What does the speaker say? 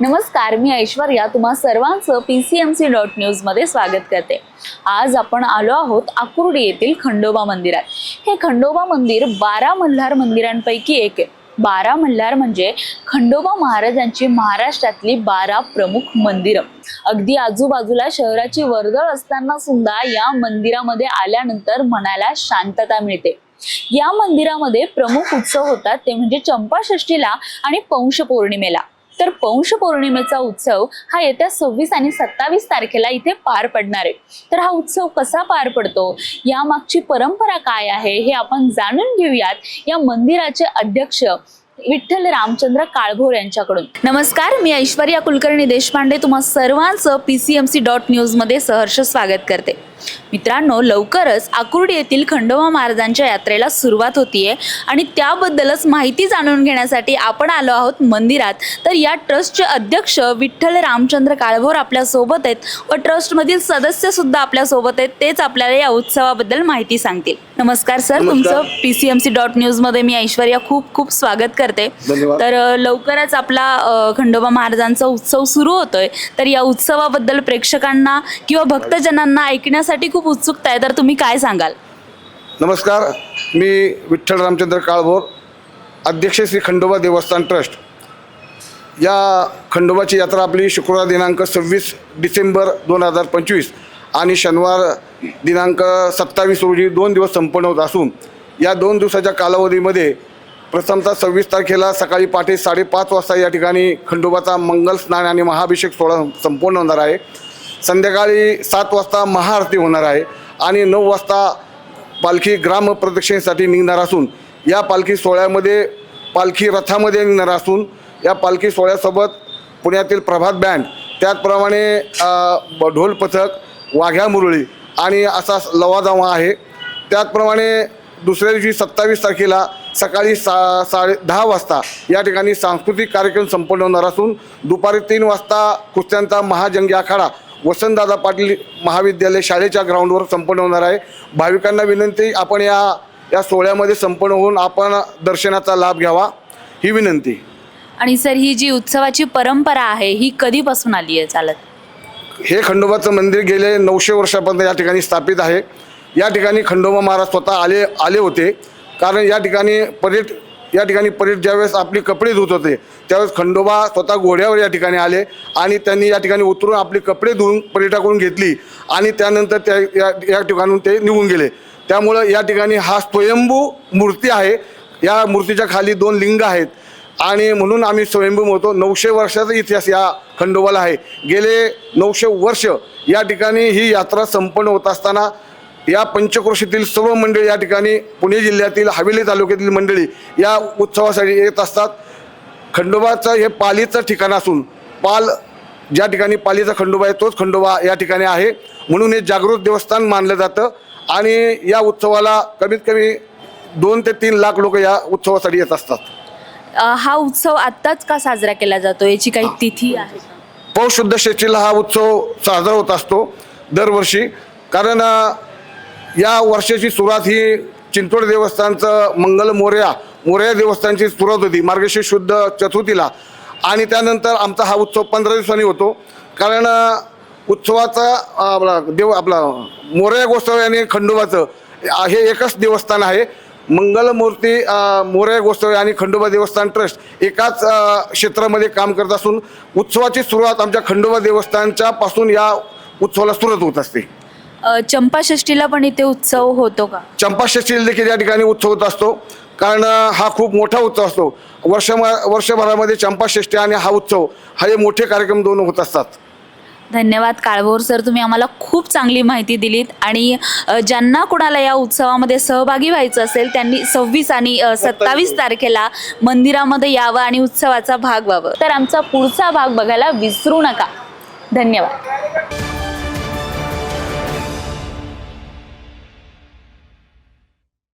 नमस्कार मी ऐश्वर्या. तुम्हा सर्वांचं P C M C dot न्यूजमध्ये स्वागत करते. आज आपण आलो आहोत आकुर्डी येथील खंडोबा मंदिरात. हे खंडोबा मंदिर बारा मल्हार मंदिरांपैकी एक आहे. बारा मल्हार म्हणजे खंडोबा महाराजांची महाराष्ट्रातली बारा प्रमुख मंदिरं. अगदी आजूबाजूला शहराची वर्दळ असताना सुद्धा या मंदिरामध्ये आल्यानंतर मनाला शांतता मिळते. या मंदिरामध्ये प्रमुख उत्सव होतात ते म्हणजे चंपाषष्ठीला आणि पौष पौर्णिमेला तर पौष पौर्णिमेचा उत्सव हा येत्या सव्वीस आणि सत्तावीस तारखेला इथे पार पडणार आहे. तर हा उत्सव कसा पार पडतो? यामागची परंपरा काय आहे? हे आपण जाणून घेऊयात या मंदिराचे अध्यक्ष विठ्ठल रामचंद्र काळभोर यांच्याकडून. नमस्कार मी ऐश्वर्या कुलकर्णी देशपांडे. तुम्हा सर्वांचं P C M C dot न्यूजमध्ये सहर्ष स्वागत करते. मित्रांनो लवकरच आकुर्डी येथील खंडोबा महाराजांच्या यात्रेला सुरुवात होतीये. आणि त्याबद्दलच माहिती जाणून घेण्यासाठी आपण आलो आहोत मंदिरात. तर या ट्रस्टचे अध्यक्ष विठ्ठल रामचंद्र काळभोर आपल्यासोबत आहेत व ट्रस्टमधील सदस्य सुद्धा आपल्यासोबत आहेत. तेच आपल्याला या उत्सवाबद्दल माहिती सांगतील. नमस्कार सर. तुमचं P C M C dot न्यूजमध्ये मी ऐश्वर्या खूप खूप स्वागत करते. तर लवकरच आपला खंडोबा महाराजांचा उत्सव सुरू होतोय. तर या उत्सवाबद्दल प्रेक्षकांना किंवा भक्तजनांना ऐकण्यासाठी खूप उत्सुकता आहे तर तुम्ही काय सांगाल? नमस्कार मी विठ्ठल रामचंद्र काळभोर अध्यक्ष श्री खंडोबा देवस्थान ट्रस्ट. या खंडोबाची यात्रा आपली शुक्रवार दिनांक सव्वीस डिसेंबर दोन हजार पंचवीस आणि शनिवार दिनांक सत्तावीस रोजी दोन दिवस संपन्न होत असून या दोन दिवसाच्या कालावधीमध्ये प्रथमतः सव्वीस तारखेला सकाळी पहाटे साडेपाच वाजता या ठिकाणी खंडोबाचा मंगल स्नान आणि महाअभिषेक सोहळा संपन्न होणार आहे. संध्याकाळी सात वाजता महाआरती होणार आहे आणि नऊ वाजता पालखी ग्रामप्रदक्षिणेसाठी निघणार असून या पालखी सोहळ्यामध्ये पालखी रथामध्ये निघणार असून या पालखी सोहळ्यासोबत पुण्यातील प्रभात बँड त्याचप्रमाणे ब- ढोल पथक वाघ्या मुरळी आणि असा लवाजावा आहे. त्याचप्रमाणे दुसऱ्या दिवशी सत्तावीस तारखेला सकाळी सा साडे दहा वाजता या ठिकाणी सांस्कृतिक कार्यक्रम संपन्न होणार असून दुपारी तीन वाजता कुस्त्यांचा महाजंगी आखाडा वसंतदादा पाटील महाविद्यालय शाळेच्या ग्राउंडवर संपन्न होणार आहे. भाविकांना विनंती आपण या या सोहळ्यामध्ये संपन्न होऊन आपण दर्शनाचा लाभ घ्यावा ही विनंती. आणि सर ही जी उत्सवाची परंपरा आहे ही कधीपासून आली आहे चालत? हे खंडोबाचं मंदिर गेले नऊशे वर्षापर्यंत या ठिकाणी स्थापित आहे. या ठिकाणी खंडोबा महाराज स्वतः आले आले होते. कारण या ठिकाणी पर्यट या ठिकाणी पर्यट ज्यावेळेस आपली कपडे धुत होते त्यावेळेस खंडोबा स्वतः घोड्यावर या ठिकाणी आले आणि त्यांनी या ठिकाणी उतरून आपली कपडे धुवून पर्यटाकडून घेतली आणि त्यानंतर त्या या या ठिकाणून ते निघून गेले. त्यामुळं या ठिकाणी हा स्वयंभू मूर्ती आहे. या मूर्तीच्या खाली दोन लिंग आहेत आणि म्हणून आम्ही स्वयंभू म्हणतो. नऊशे वर्षाचा इतिहास या खंडोबाला आहे. गेले नऊशे वर्ष या ठिकाणी ही यात्रा संपन्न होत असताना या पंचक्रोशीतील सर्व मंडळी या ठिकाणी पुणे जिल्ह्यातील हवेली तालुक्यातील मंडळी या उत्सवासाठी येत असतात. खंडोबाचं हे पालीचं ठिकाण असून पाल ज्या ठिकाणी पालीचा खंडोबा आहे तोच खंडोबा या ठिकाणी आहे. म्हणून हे जागृत देवस्थान मानलं जातं आणि या उत्सवाला कमीत कमी दोन ते तीन लाख लोक या उत्सवासाठी येत असतात. हा उत्सव आत्ताच का साजरा केला जातो याची काही तिथी आहे का? पौष शुद्ध षष्टीला हा उत्सव साजरा होत असतो दरवर्षी. कारण या वर्षाची सुरुवात ही चिंचवड देवस्थानचं मंगल मोर्या मोर्या देवस्थानची सुरुवात होती मार्गशीर्ष शुद्ध चतुर्थीला. आणि त्यानंतर आमचा हा उत्सव पंधरा दिवसांनी होतो. कारण उत्सवाचा आपला देव आपला मोर्या गोसावी आणि खंडोबाचं हे एकच देवस्थान आहे. मंगलमूर्ती मोरया गोसावी आणि खंडोबा देवस्थान ट्रस्ट एकाच क्षेत्रामध्ये काम करत असून उत्सवाची सुरुवात आमच्या खंडोबा देवस्थानच्या पासून या उत्सवाला सुरुवात होत असते. अ, चंपाषष्ठीला पण इथे उत्सव होतो का? चंपाषष्ठी देखील या ठिकाणी उत्सव होत असतो. कारण हा खूप मोठा उत्सव असतो. वर्ष वर्षभरामध्ये चंपाषष्ठी आणि हा उत्सव हा हे मोठे कार्यक्रम दोन होत असतात. धन्यवाद काळभोर सर तुम्ही आम्हाला खूप चांगली माहिती दिलीत आणि ज्यांना कुणाला या उत्सवामध्ये सहभागी व्हायचं असेल त्यांनी सव्वीस आणि सत्तावीस. तारखेला मंदिरामध्ये यावं आणि उत्सवाचा भाग व्हावं. तर आमचा पुढचा भाग बघायला विसरू नका. धन्यवाद.